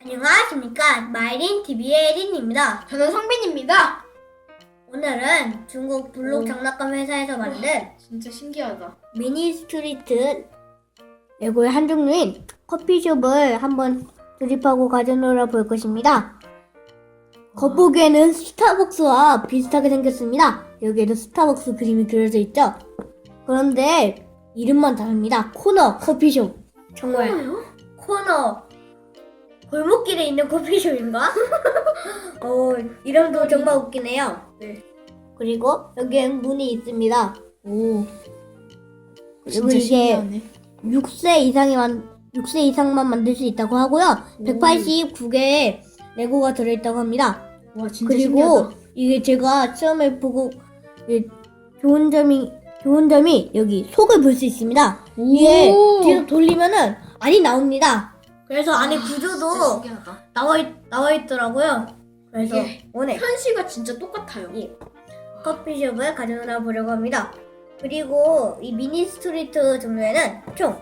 안녕하십니까 마이린 TV의 린입니다. 저는 성빈입니다. 오늘은 중국 블록 오. 장난감 회사에서 만든 진짜 신기하다. 미니 스트리트 레고의 한 종류인 커피숍을 한번 조립하고 가져놀아 볼 것입니다. 겉보기에는 스타벅스와 비슷하게 생겼습니다. 여기에도 스타벅스 그림이 그려져 있죠. 그런데 이름만 다릅니다. 코너 커피숍. 정말 코너 골목길에 있는 커피숍인가? 어, 이름도 정말 웃기네요. 네. 그리고 여기엔 문이 있습니다. 오, 그리고 진짜 이게 신기하네. 6세 이상이 만 6세 이상만 만들 수 있다고 하고요. 오. 189개의 레고가 들어있다고 합니다. 와, 진짜 그리고 신기하다. 이게 제가 처음에 보고 예, 좋은 점이 좋은 점이 여기 속을 볼 수 있습니다. 이게 오. 뒤로 돌리면은 안이 나옵니다. 그래서 안에 진짜 구조도 신기하다. 나와 있, 나와 있더라고요. 그래서 이게 오늘 현시가 진짜 똑같아요. 예. 커피숍을 가져다 보려고 합니다. 그리고 이 미니 스트리트 종류에는 총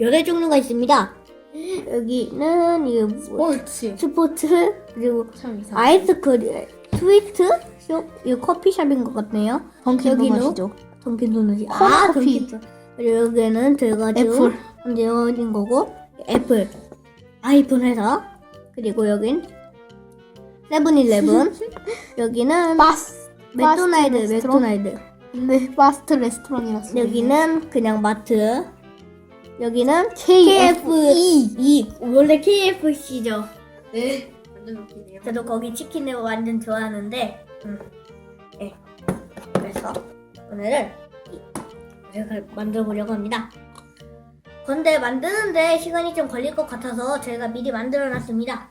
8종류가 있습니다. 여기는 이게 뭐, 스포츠. 스포츠 그리고 참 이상. 아이스크림 스위트 숍 이거 커피숍인 것 같네요. 던킨 여기는 도넛이죠. 던킨 도넛이 코너 아 커피. 던킨 도넛. 그리고 여기는 들어가지고 애플. 되어진 거고 애플 아이폰 회사 그리고 여긴 세븐일레븐 여기는 바스. 맥도날드 파스트 레스토랑? 맥도날드 네, 파스트 레스토랑이라 써. 여기는 그냥 마트 여기는 KFC. KFC 원래 KFC죠 네. 완전 웃기네요. 저도 거기 치킨을 완전 좋아하는데 음. 네. 그래서 오늘은 이걸 만들어 보려고 합니다 근데 만드는데 시간이 좀 걸릴 것 같아서 저희가 미리 만들어 놨습니다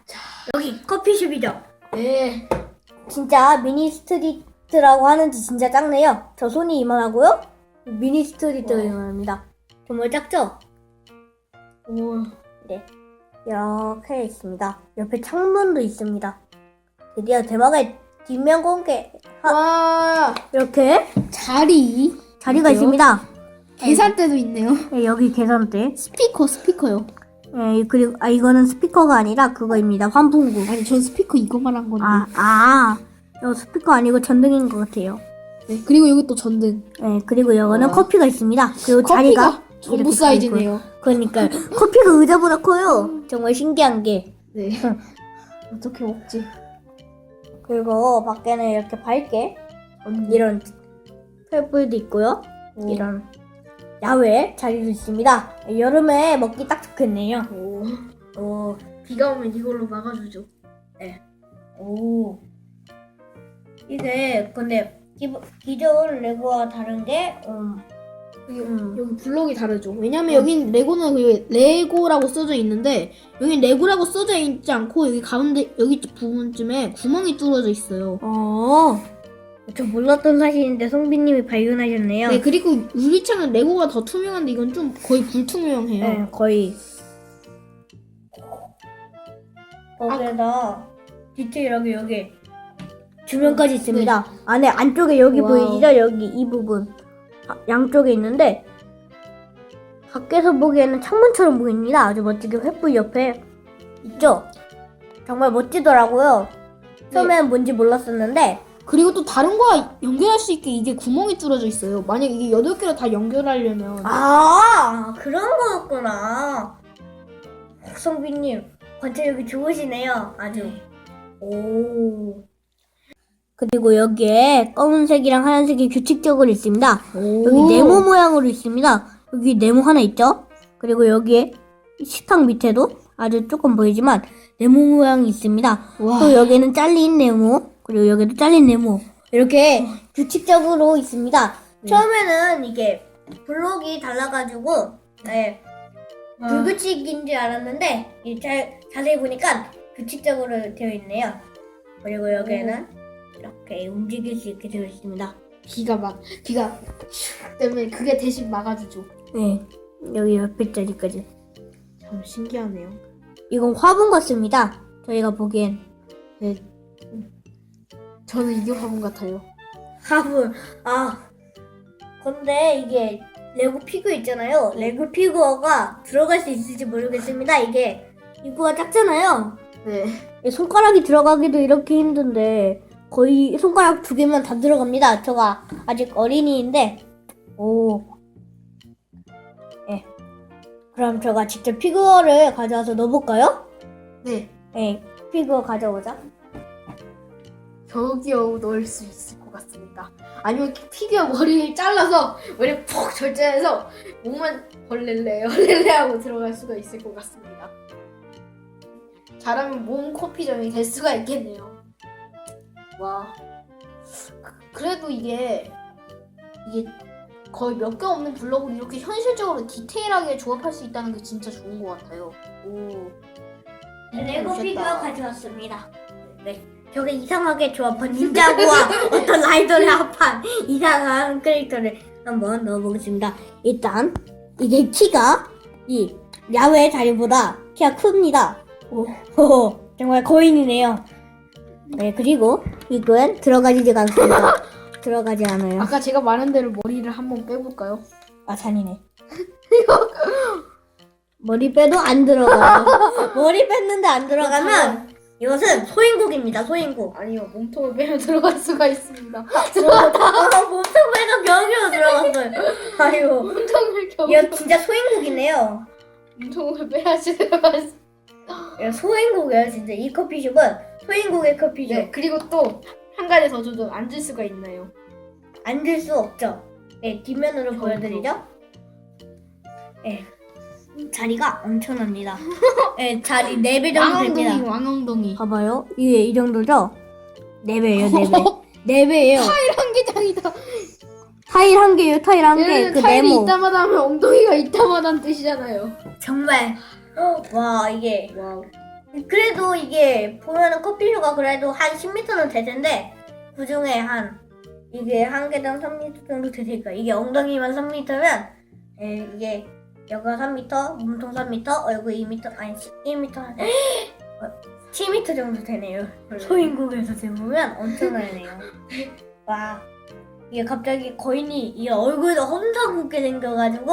여기 커피숍이죠 네. 진짜 미니 스트리트라고 하는지 진짜 작네요. 저 손이 이만하고요. 미니 스트리트가 와. 이만합니다. 정말 작죠? 오. 이렇게 있습니다. 옆에 창문도 있습니다. 드디어 대박의 뒷면 공개. 와. 이렇게 자리. 자리가? 있습니다. 계산대도 있네요. 네, 여기 계산대. 스피커, 스피커요. 네, 그리고 아 이거는 스피커가 아니라 그거입니다. 환풍구. 아니, 전 스피커 이거 말한 건데. 아, 아. 이거 스피커 아니고 전등인 것 같아요. 네. 그리고 여기 또 전등. 네, 그리고 이거는 와. 커피가 있습니다. 그리고 커피가 자리가 전부 이렇게 사이즈네요. 그러니까 커피가 의자보다 커요. 정말 신기한 게. 네. 어떻게 먹지? 그리고 밖에는 이렇게 밝게 이런 횃불도 있고요. 오. 이런 야외 자리도 있습니다. 여름에 먹기 딱 좋겠네요. 오. 오, 비가 오면 이걸로 막아주죠. 오. 이게 근데 기, 기존 레고와 다른 게 음, 여기, 음. 여기 블록이 다르죠. 왜냐면 여긴 레고는 그 레고라고 써져 있는데 여긴 레고라고 써져 있지 않고 여기 가운데 여기 부분쯤에 구멍이 뚫어져 있어요. 어. 저 몰랐던 사실인데 성빈님이 발견하셨네요. 네 그리고 유리창은 레고가 더 투명한데 이건 좀 거의 불투명해요. 네, 거의. 거기에다 디테일하게 여기 주변까지 있습니다. 안에 안쪽에 여기 와우. 보이시죠? 여기 이 부분 아, 양쪽에 있는데 밖에서 보기에는 창문처럼 보입니다. 아주 멋지게 횃불 옆에 있죠? 정말 멋지더라고요. 처음에는 뭔지 몰랐었는데 그리고 또 다른 거와 연결할 수 있게 이게 구멍이 뚫어져 있어요. 만약 이게 여덟 개로 다 연결하려면 아 그런 거였구나. 성빈님 관찰력이 좋으시네요. 아주. 오. 그리고 여기에 검은색이랑 하얀색이 규칙적으로 있습니다. 여기 네모 모양으로 있습니다. 여기 네모 하나 있죠? 그리고 여기에 식탁 밑에도 아주 조금 보이지만 네모 모양이 있습니다. 와. 또 여기는 잘린 네모, 그리고 여기도 잘린 네모. 이렇게 규칙적으로 있습니다. 네. 처음에는 이게 블록이 달라가지고 네, 아. 불규칙인 줄 알았는데 이 자, 자세히 보니까 규칙적으로 되어 있네요. 그리고 여기에는 이렇게 움직일 수 있게 되어 있습니다. 비가 막 비가 슉 때문에 그게 대신 막아주죠. 네, 여기 옆에 자리까지. 참 신기하네요. 이건 화분 같습니다. 저희가 보기엔 네. 저는 이게 화분 같아요. 화분. 아, 근데 이게 레고 피규어 있잖아요. 레고 피규어가 들어갈 수 있을지 모르겠습니다. 이게 입구가 작잖아요. 네. 이 손가락이 들어가기도 이렇게 힘든데 거의 손가락 두 개만 다 들어갑니다. 제가 아직 어린이인데 오. 예. 그럼 제가 직접 피규어를 가져와서 넣어볼까요? 네. 예. 피규어 가져오자. 겨우겨우 넣을 수 있을 것 같습니다. 아니면 피규어 머리를 잘라서 머리 푹 절제해서 몸만 벌렐레 벌렐레 하고 들어갈 수가 있을 것 같습니다. 잘하면 몸 코피점이 될 수가 있겠네요. 와. 그- 그래도 이게 이게 거의 몇 개 없는 블럭을 이렇게 현실적으로 디테일하게 조합할 수 있다는 게 진짜 좋은 것 같아요. 오. 레고. 피규어 가져왔습니다. 네. 저게 이상하게 조합한 닌자고와 어떤 라이더를 합한 이상한 캐릭터를 한번 넣어보겠습니다. 일단 이게 키가 이 야외 자리보다 키가 큽니다. 오, 정말 거인이네요. 네, 그리고 이건 들어가지가 않습니다. 들어가지 않아요. 아까 제가 말한 대로 머리를 한번 빼볼까요? 아, 잔이네. 머리 빼도 안 들어가요. 머리 뺐는데 안 들어가면 이것은 소인국입니다. 소인국. 아니요 몸통을 빼면 들어갈 수가 있습니다. 아, 몸통에서 병으로 들어갔어요. 아유, 몸통을 겨우 이거 진짜 소인국이네요. 몸통을 빼야지 들어갈 수. 이거 소인국이에요, 진짜. 이 커피숍은 소인국의 커피숍. 네 그리고 또 한 가지 더 줘도 앉을 수가 있나요? 앉을 수 없죠. 네, 뒷면으로. 보여드리죠. 네, 자리가 엄청납니다. 네, 자리 4배 정도 됩니다. 왕엉덩이 왕엉덩이. 봐봐요. 이게 이 정도죠? 4배예요, 4배. 4배예요. 한개장이다. 타일 한 개요, 타일 한 개. 얘는 그 타일이 네모. 있다마다 하면 엉덩이가 있다마다는 뜻이잖아요. 정말. 와, 이게. 와우. 그래도 이게 보면은 커피숍가 그래도 한 10m는 될 텐데 그 중에 한 이게 한 개당 3m 정도 되니까 이게 엉덩이만 3m면 이게 여기가 3m, 몸통 3m, 얼굴 2m, 아니 1m, 7m 정도 되네요. 소인국에서 재보면 엄청나네요. 와 이게 갑자기 거인이 이 얼굴도 엄청 굵게 생겨가지고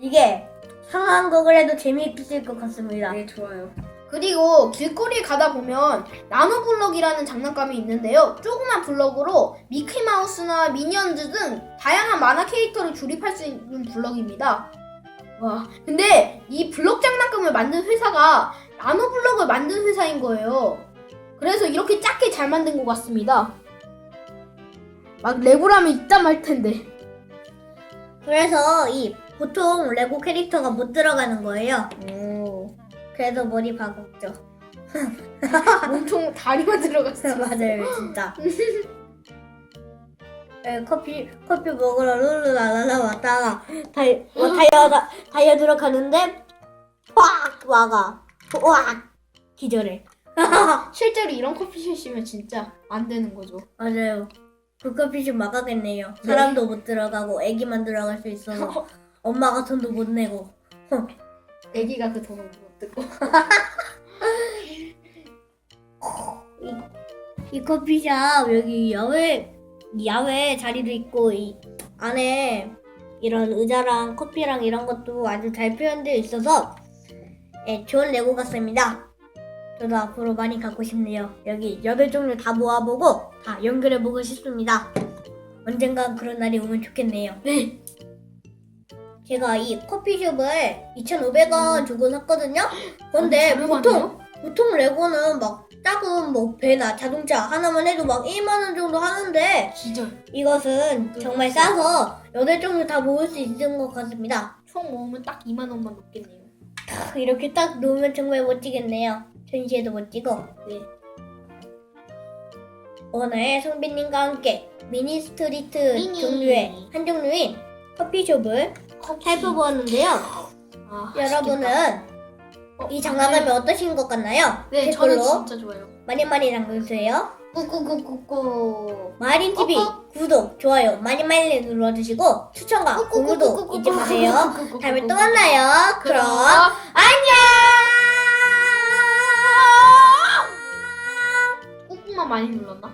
이게 상한 곡을 해도 재미있을 것 같습니다. 네 좋아요. 그리고 길거리에 가다 보면 나노 블럭이라는 장난감이 있는데요. 조그만 블럭으로 미키 마우스나 미니언즈 등 다양한 만화 캐릭터를 조립할 수 있는 블럭입니다. 와, 근데 이 블럭 장난감을 만든 회사가 나노 블럭을 만든 회사인 거예요. 그래서 이렇게 작게 잘 만든 것 같습니다. 막 레고라면 이따 말 텐데. 그래서 이 보통 레고 캐릭터가 못 들어가는 거예요. 오. 그래서 머리 박았죠. 몸통 다리만 들어갔어. 맞아요, 진짜. 네, 커피 커피 먹으러 룰루랄랄라 왔다가 다이 뭐 다이어 다이어 들어가는데 확 와가 확 기절해. 실제로 이런 커피숍이면 진짜 안 되는 거죠. 맞아요. 그 커피숍 막아겠네요. 네. 사람도 못 들어가고 애기만 들어갈 수 있어서 엄마가 돈도 못 내고. 애기가 그 돈을 못 듣고. 이, 이 커피숍 여기 야외 이 야외 자리도 있고 이 안에 이런 의자랑 커피랑 이런 것도 아주 잘 표현되어 있어서 예, 좋은 레고 같습니다. 저도 앞으로 많이 갖고 싶네요. 여기 여덟 종류 다 모아보고 다 연결해 보고 싶습니다. 언젠가 그런 날이 오면 좋겠네요. 네. 제가 이 커피숍을 2,500원 주고 샀거든요. 근데 보통 보통 레고는 막 작은 뭐 배나 자동차 하나만 해도 막 1만 원 정도 하는데 기절. 이것은 정말 싸서 여덟 종류 다 모을 수 있는 것 같습니다. 총 모으면 딱 2만 원만 넘겠네요. 크, 이렇게 딱 놓으면 정말 멋지겠네요. 전시회도 멋지고. 네. 오늘 성빈님과 함께 미니 스트리트 미니. 종류의 한 종류인 커피숍을 살펴보았는데요. 아, 여러분은 어, 이 장난감이 어떠신 것 같나요? 네, 저는 댓글로 진짜 좋아요. 많이 많이 남겨주세요. 꾸꾸꾸꾸꾸. 마린 TV 구독, 좋아요 많이 많이 눌러주시고 추천과 공유도 잊지 마세요. 다음에 또 만나요. 그럼 안녕. 꾹꾹만 많이 눌렀나?